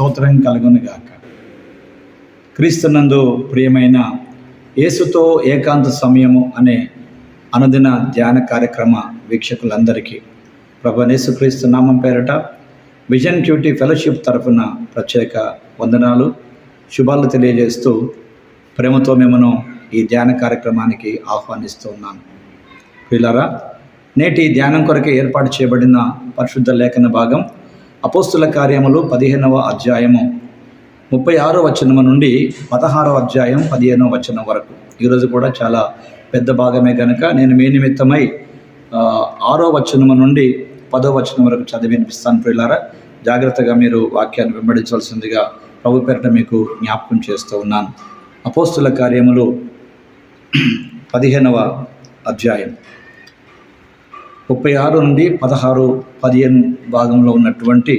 స్తోత్రం కలుగునుగాక. క్రీస్తునందు ప్రియమైన యేసుతో ఏకాంత సమయము అనే అనుదిన ధ్యాన కార్యక్రమ వీక్షకులందరికీ ప్రభు యేసుక్రీస్తు నామం పేరట విజన్ క్యూటీ ఫెలోషిప్ తరఫున ప్రత్యేక వందనాలు శుభాలు తెలియజేస్తూ ప్రేమతో మిమ్మను ఈ ధ్యాన కార్యక్రమానికి ఆహ్వానిస్తూ ఉన్నాను. పిల్లరా నేటి ధ్యానం కొరకు ఏర్పాటు చేయబడిన పరిశుద్ధ లేఖన భాగం అపోస్తుల కార్యములు పదిహేనవ అధ్యాయము ముప్పై ఆరో వచనము నుండి పదహారవ అధ్యాయం పదిహేనవ వచనం వరకు. ఈరోజు కూడా చాలా పెద్ద భాగమే కనుక నేను మీ నిమిత్తమై ఆరో వచనము నుండి పదో వచనం వరకు చదివి వినిపిస్తాను పిల్లారా జాగ్రత్తగా మీరు వాక్యాన్ని వెంబడించవలసిందిగా ప్రభు పేరిట మీకు జ్ఞాపకం చేస్తూ ఉన్నాను. అపోస్తుల కార్యములు పదిహేనవ అధ్యాయం. ముప్పై ఆరు నుండి పదహారు పదిహేను భాగంలో ఉన్నటువంటి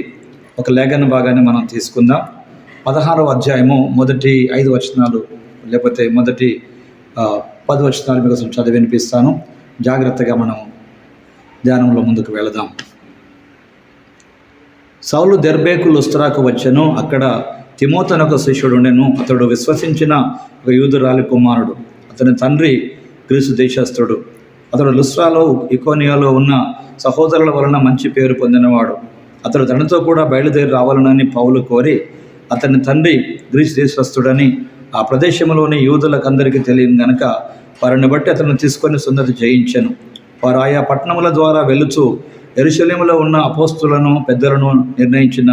ఒక లేఖన భాగాన్ని మనం తీసుకుందాం. పదహారవ అధ్యాయము మొదటి ఐదు వచనాలు లేకపోతే మొదటి పది వచనాలు మీకోసం చదివి వినిపిస్తాను. జాగ్రత్తగా మనం ధ్యానంలో ముందుకు వెళదాం. సౌలు దెర్బేకు లుస్త్రాకు వచ్చాను. అక్కడ తిమోతను ఒక శిష్యుడు ఉండెను. అతడు విశ్వసించిన ఒక యూదురాలి కుమారుడు. అతని తండ్రి గ్రీసు దేశస్థుడు. అతడు లుస్రాలో ఇకోనియాలో ఉన్న సహోదరుల వలన మంచి పేరు పొందినవాడు. అతడు తనతో కూడా బయలుదేరి రావాలనని పౌలు కోరి అతని తండ్రి గ్రీసు దేశస్థుడని ఆ ప్రదేశంలోని యూదులకందరికీ తెలియదు గనక వారిని బట్టి అతను తీసుకొని సున్నతి జయించను వారు ఆయా పట్టణముల ద్వారా వెలుచు ఎరుశల్యములో ఉన్న అపోస్తులను పెద్దలను నిర్ణయించిన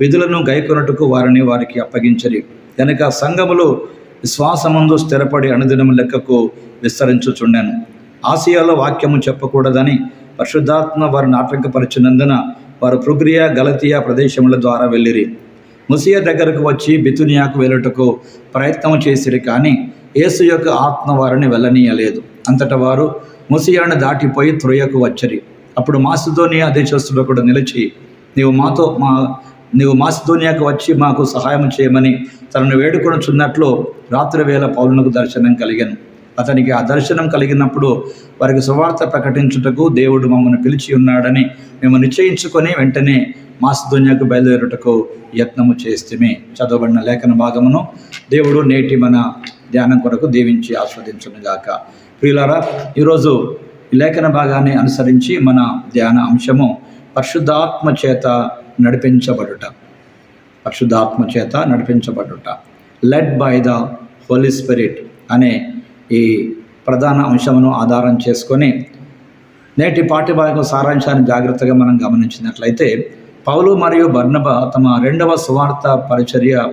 విధులను గైకొనటుకు వారిని వారికి అప్పగించరి. కనుక సంఘములు విశ్వాసమందు స్థిరపడి అనుదినము లెక్కకు విస్తరించుచుండాను. ఆసియాలో వాక్యము చెప్పకూడదని పరిశుద్ధాత్మ వారిని ఆటంకపరిచినందున వారు ప్రుగ్రియా గలతియా ప్రదేశముల ద్వారా వెళ్ళిరి. ముసియా దగ్గరకు వచ్చి బితునియాకు వెళ్ళుటకు ప్రయత్నం చేసిరి కానీ యేసు యొక్క ఆత్మ వారిని వెళ్ళనీయలేదు. అంతటా వారు ముసియాను దాటిపోయి త్రుయకు వచ్చరి. అప్పుడు మాసిదోనియా దేశస్తుడు కూడా నిలిచి నీవు మాతో మా నీవు మాసిదోనియాకు వచ్చి మాకు సహాయం చేయమని తనను వేడుకొనుచున్నట్లు రాత్రి వేళ పౌరులకు దర్శనం కలిగాను. అతనికి ఆ దర్శనం కలిగినప్పుడు వారికి సువార్త ప్రకటించుటకు దేవుడు మమ్మల్ని పిలిచి ఉన్నాడని మేము నిశ్చయించుకొని వెంటనే మాసిదోనియాకు బయలుదేరుటకు యత్నము చేస్తేమే చదవబడిన లేఖన భాగమును దేవుడు నేటి మన ధ్యానం కొరకు దీవించి ఆస్వాదించునుగాక ప్రియులారా ఈరోజు లేఖన భాగాన్ని అనుసరించి మన ధ్యాన అంశము పరిశుద్ధాత్మ చేత నడిపించబడుట. పరిశుద్ధాత్మ చేత నడిపించబడుట. Led by the Holy Spirit అనే ఈ ప్రధాన అంశమును ఆధారం చేసుకొని నేటి పాఠ్యభాగం సారాంశాన్ని జాగ్రత్తగా మనం గమనించినట్లయితే పౌలు మరియు బర్ణబ తమ రెండవ సువార్త పరిచర్య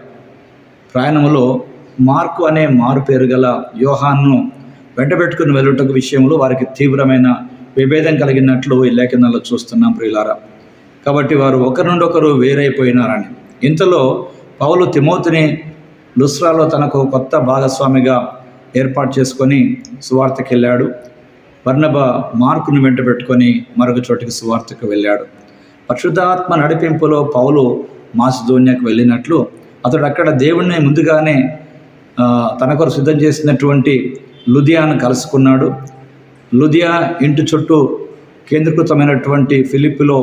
ప్రయాణములో మార్కు అనే మారు పేరు గల వ్యూహాన్ను వెంటబెట్టుకుని వెళ్ళుటకు విషయంలో వారికి తీవ్రమైన విభేదం కలిగినట్లు ఈ లేఖనాల్లో చూస్తున్నాం ప్రియులారా. కాబట్టి వారు ఒకరి నుండి ఒకరు వేరైపోయినారని. ఇంతలో పౌలు తిమోతిని లుస్రాలో తనకు కొత్త భాగస్వామిగా ఏర్పాటు చేసుకొని సువార్తకి వెళ్ళాడు వర్ణభ మార్కును వెంట పెట్టుకొని మరొక చోటికి సువార్తకు వెళ్ళాడు. పరిశుద్ధాత్మ నడిపింపులో పౌలు మాసుధోన్యకు వెళ్ళినట్లు అతడు అక్కడ దేవుణ్ణి ముందుగానే తన కొరకు సిద్ధం చేసినటువంటి లుధియాను కలుసుకున్నాడు. లుధియా ఇంటి చుట్టూ కేంద్రీకృతమైనటువంటి ఫిలిప్పిలో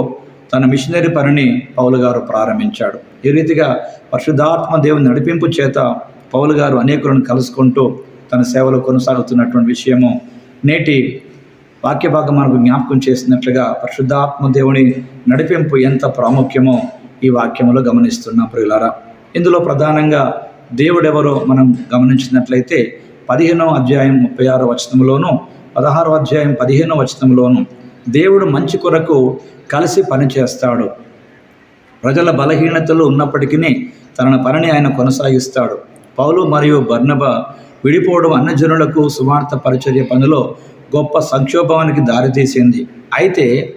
తన మిషనరీ పనిని పౌలు గారు ప్రారంభించాడు. ఈ రీతిగా పరిశుద్ధాత్మ దేవుని నడిపింపు చేత పౌలు గారు అనేకులను కలుసుకుంటూ తన సేవలో కొనసాగుతున్నటువంటి విషయము నేటి వాక్య భాగం మనకు జ్ఞాపకం చేసినట్లుగా పరిశుద్ధాత్మ దేవుని నడిపింపు ఎంత ప్రాముఖ్యమో ఈ వాక్యములో గమనిస్తున్న ప్రియులారా. ఇందులో ప్రధానంగా దేవుడెవరో మనం గమనించినట్లయితే పదిహేనో అధ్యాయం ముప్పై ఆరో వచనంలోను పదహారో అధ్యాయం పదిహేనో వచనంలోను దేవుడు మంచి కొరకు కలిసి పనిచేస్తాడు ప్రజల బలహీనతలు ఉన్నప్పటికీ తన పనిని ఆయన కొనసాగిస్తాడు. పౌలు మరియు బర్నబ విడిపోవడం అన్నజనులకు సువార్త పరిచర్య పనిలో గొప్ప సంక్షోభానికి దారితీసింది. అయితే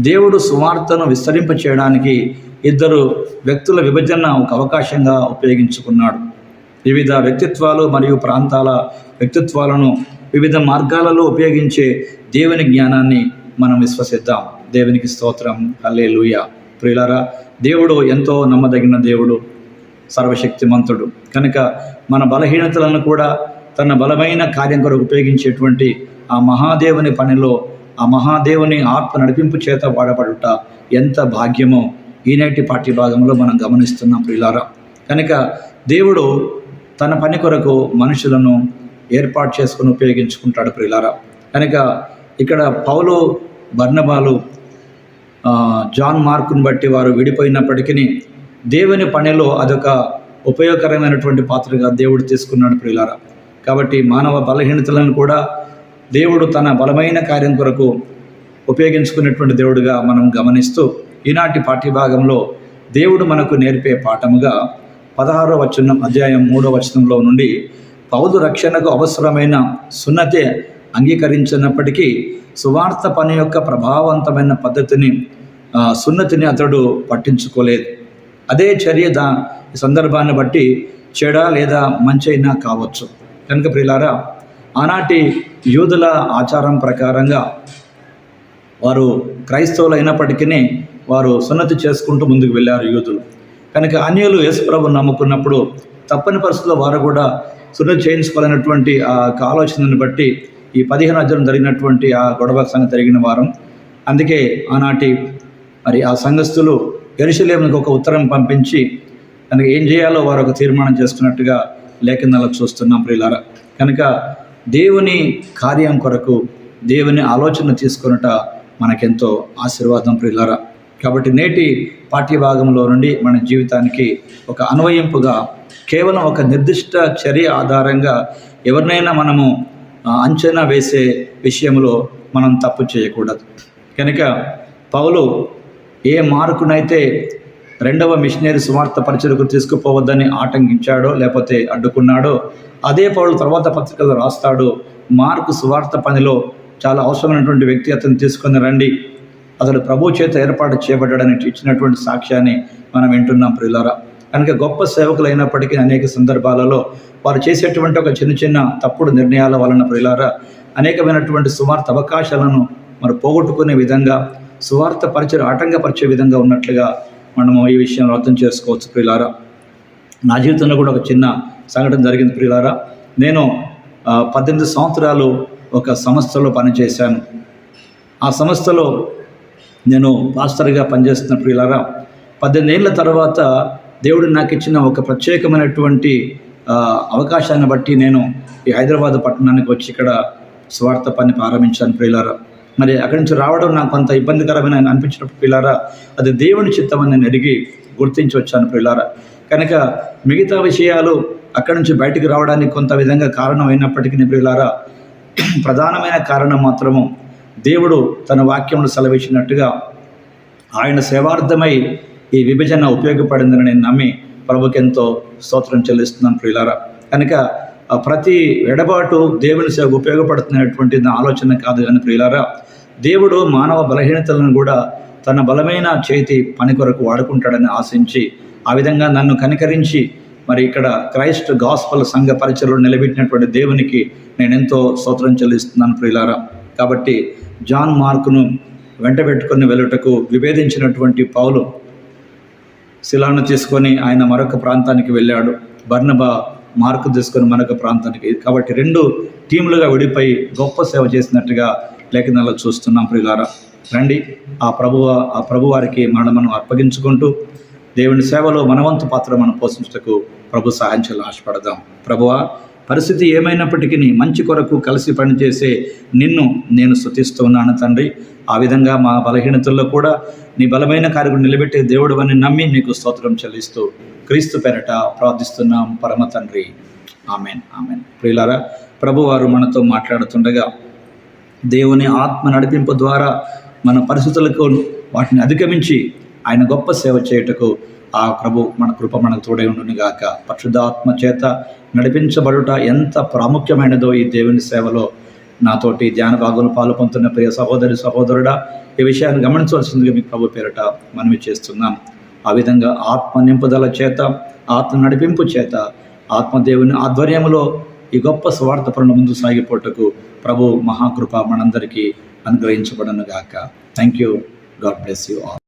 దేవుడు సువార్తను విస్తరింప చేయడానికి ఇద్దరు వ్యక్తుల విభజన ఒక అవకాశంగా ఉపయోగించుకున్నాడు. వివిధ వ్యక్తిత్వాలు మరియు ప్రాంతాల వ్యక్తిత్వాలను వివిధ మార్గాలలో ఉపయోగించే దేవుని జ్ఞానాన్ని మనం విశ్వసిద్దాం. దేవునికి స్తోత్రం. లూయ ప్రిలరా దేవుడు ఎంతో నమ్మదగిన దేవుడు. సర్వశక్తిమంతుడు. కనుక మన బలహీనతలను కూడా తన బలమైన కార్యం కొరకు ఉపయోగించేటువంటి ఆ మహాదేవుని పనిలో ఆ మహాదేవుని ఆత్మ నడిపింపు చేత వాడబడుట ఎంత భాగ్యమో ఈనాటి పాఠ్య భాగంలో మనం గమనిస్తున్నాం ప్రియులారా. కనుక దేవుడు తన పని కొరకు మనుషులను ఏర్పాటు చేసుకుని ఉపయోగించుకుంటాడు ప్రియులారా. కనుక ఇక్కడ పౌలు బర్ణబాలు జాన్ మార్కును బట్టి వారు విడిపోయినప్పటికీ దేవుని పనిలో అదొక ఉపయోగకరమైనటువంటి పాత్రగా దేవుడు తీసుకున్నాడు ప్రియులారా. కాబట్టి మానవ బలహీనతలను కూడా దేవుడు తన బలమైన కార్యం కొరకు ఉపయోగించుకునేటువంటి దేవుడుగా మనం గమనిస్తూ ఈనాటి పాఠ్యభాగంలో దేవుడు మనకు నేర్పే పాఠముగా పదహారో వచనం అధ్యాయం మూడో వచనంలో నుండి పౌరు రక్షణకు అవసరమైన సున్నతే అంగీకరించినప్పటికీ సువార్త పని యొక్క ప్రభావవంతమైన పద్ధతిని సున్నతిని అతడు పట్టించుకోలేదు. అదే చర్య దా సందర్భాన్ని బట్టి చెడ లేదా మంచైనా కావచ్చు. కనుక ప్రియులారా ఆనాటి యూదుల ఆచారం ప్రకారంగా వారు క్రైస్తవులు అయినప్పటికీ వారు సున్నతి చేసుకుంటూ ముందుకు వెళ్ళారు యూదులు. కనుక అన్యులు యేసుప్రభు నమ్ముకున్నప్పుడు తప్పని పరిస్థితుల్లో వారు కూడా సున్నతి చేయించుకోవాలన్నటువంటి ఆ ఆలోచనను బట్టి ఈ పదిహేను అధ్యాయం జరిగినటువంటి ఆ గొడవ సంగతి జరిగిన వారం. అందుకే ఆనాటి మరి ఆ సంఘస్థులు ఎరుసలేమునికి ఒక ఉత్తరం పంపించి కనుక ఏం చేయాలో వారు ఒక తీర్మానం చేసుకున్నట్టుగా లేఖనాలు చూస్తున్నాం ప్రియులారా. కనుక దేవుని కార్యం కొరకు దేవుని ఆలోచన తీసుకొనుట మనకెంతో ఆశీర్వాదం ప్రియులారా. కాబట్టి నేటి పాఠ్యభాగంలో నుండి మన జీవితానికి ఒక అన్వయింపుగా కేవలం ఒక నిర్దిష్ట చర్య ఆధారంగా ఎవరినైనా మనము అంచనా వేసే విషయంలో మనం తప్పు చేయకూడదు. కనుక పౌలు ఏ మార్కునైతే రెండవ మిషనరీ సువార్త పరిచయకు తీసుకుపోవద్దని ఆటంకించాడో లేకపోతే అడ్డుకున్నాడో అదే పౌరులు తర్వాత పత్రికలో రాస్తాడు మార్కు సువార్త పనిలో చాలా అవసరమైనటువంటి వ్యక్తి అతను తీసుకొని రండి. అతడు ప్రభు చేత ఏర్పాటు చేయబడ్డాడని ఇచ్చినటువంటి సాక్ష్యాన్ని మనం వింటున్నాం ప్రియులారా. కనుక గొప్ప సేవకులు అయినప్పటికీ అనేక సందర్భాలలో వారు చేసేటువంటి ఒక చిన్న చిన్న తప్పుడు నిర్ణయాల వలన ప్రియులారా అనేకమైనటువంటి సువార్త అవకాశాలను మరి పోగొట్టుకునే విధంగా సువార్త పరిచయం ఆటంకపరిచే విధంగా ఉన్నట్లుగా మనము ఈ విషయంలో అర్థం చేసుకోవచ్చు ప్రియులారా. నా జీవితంలో కూడా ఒక చిన్న సంఘటన జరిగింది ప్రియులారా. నేను పద్దెనిమిది సంవత్సరాలు ఒక సంస్థలో పనిచేశాను. ఆ సంస్థలో నేను పాస్టర్గా పనిచేస్తున్న ప్రియులారా పద్దెనిమిది ఏళ్ళ తర్వాత దేవుడు నాకు ఇచ్చిన ఒక ప్రత్యేకమైనటువంటి అవకాశాన్ని బట్టి నేను ఈ హైదరాబాద్ పట్టణానికి వచ్చి ఇక్కడ స్వార్థ పని ప్రారంభించాను ప్రియులారా. మరి అక్కడి నుంచి రావడం నాకు కొంత ఇబ్బందికరమైన అనిపించినప్పుడు పిల్లారా అది దేవుని చిత్తమని నేను అడిగి గుర్తించి వచ్చాను పిల్లారా. కనుక మిగతా విషయాలు అక్కడి నుంచి బయటికి రావడానికి కొంత విధంగా కారణం అయినప్పటికీ పిల్లారా ప్రధానమైన కారణం మాత్రము దేవుడు తన వాక్యంలో సెలవిచ్చినట్టుగా ఆయన సేవార్థమై ఈ విభజన ఉపయోగపడిందని నేను నమ్మి ప్రభుకెంతో స్తోత్రం చెల్లిస్తున్నాను ప్రియులారా కనుక ప్రతి ఎడబాటు దేవుని సేవకు ఉపయోగపడుతున్నటువంటి ఆలోచన కాదు కానీ ప్రియులారా దేవుడు మానవ బలహీనతలను కూడా తన బలమైన చేతి పని కొరకు వాడుకుంటాడని ఆశించి ఆ విధంగా నన్ను కనికరించి మరి ఇక్కడ క్రైస్ట్ గాస్పల్ సంఘ పరిచయలో నిలబెట్టినటువంటి దేవునికి నేను ఎంతో స్తోత్రం చెల్లిస్తున్నాను ప్రియులారా. కాబట్టి జాన్ మార్కును వెంట పెట్టుకుని వెళ్ళుటకు విభేదించినటువంటి పౌలు శిలాను తీసుకొని ఆయన మరొక ప్రాంతానికి వెళ్ళాడు. బర్ణబా మార్కు తీసుకొని మరొక ప్రాంతానికి. కాబట్టి రెండు టీములుగా విడిపోయి గొప్ప సేవ చేసినట్టుగా లేఖనాల్లో చూస్తున్నాం ప్రియులారా. రండి ఆ ప్రభువ ఆ ప్రభువారికి మనం మనం అప్పగించుకుంటూ దేవుని సేవలో మనవంతు పాత్ర మనం పోషించటకు ప్రభు సహాయం చేయాలని ఆశపడదాం. ప్రభువా పరిస్థితి ఏమైనప్పటికీ మంచి కొరకు కలిసి పనిచేసే నిన్ను నేను స్థుతిస్తున్నాను తండ్రి. ఆ విధంగా మా బలహీనతల్లో కూడా నీ బలమైన కార్యక్రమం నిలబెట్టే దేవుడు అని నమ్మి నీకు స్తోత్రం చెల్లిస్తూ క్రీస్తు పెరట ప్రార్థిస్తున్నాం పరమ తండ్రి. Amen amen. ప్రియులారా ప్రభువారు మనతో మాట్లాడుతుండగా దేవుని ఆత్మ నడిపింపు ద్వారా మన పరిస్థితులకు వాటిని అధిగమించి ఆయన గొప్ప సేవ చేయుటకు ఆ ప్రభు మన కృప మనకు తోడై ఉండునుగాక పరిశుద్ధాత్మ చేత నడిపించబడుట ఎంత ప్రాముఖ్యమైనదో ఈ దేవుని సేవలో నాతోటి ధ్యాన భాగంలో పాలు పొందుతున్న ప్రియ సహోదరి సహోదరుడా ఈ విషయాన్ని గమనించవలసిందిగా మీకు ప్రభు పేరట మనవి చేస్తున్నాం. ఆ విధంగా ఆత్మ నింపుదల చేత ఆత్మ నడిపింపు చేత ఆత్మదేవుని ఆధ్వర్యంలో ఈ గొప్ప స్వార్థ పనుల ముందు సాగిపోటకు ప్రభు మహాకృప మనందరికీ అనుగ్రహించబడను గాక thank you God bless you all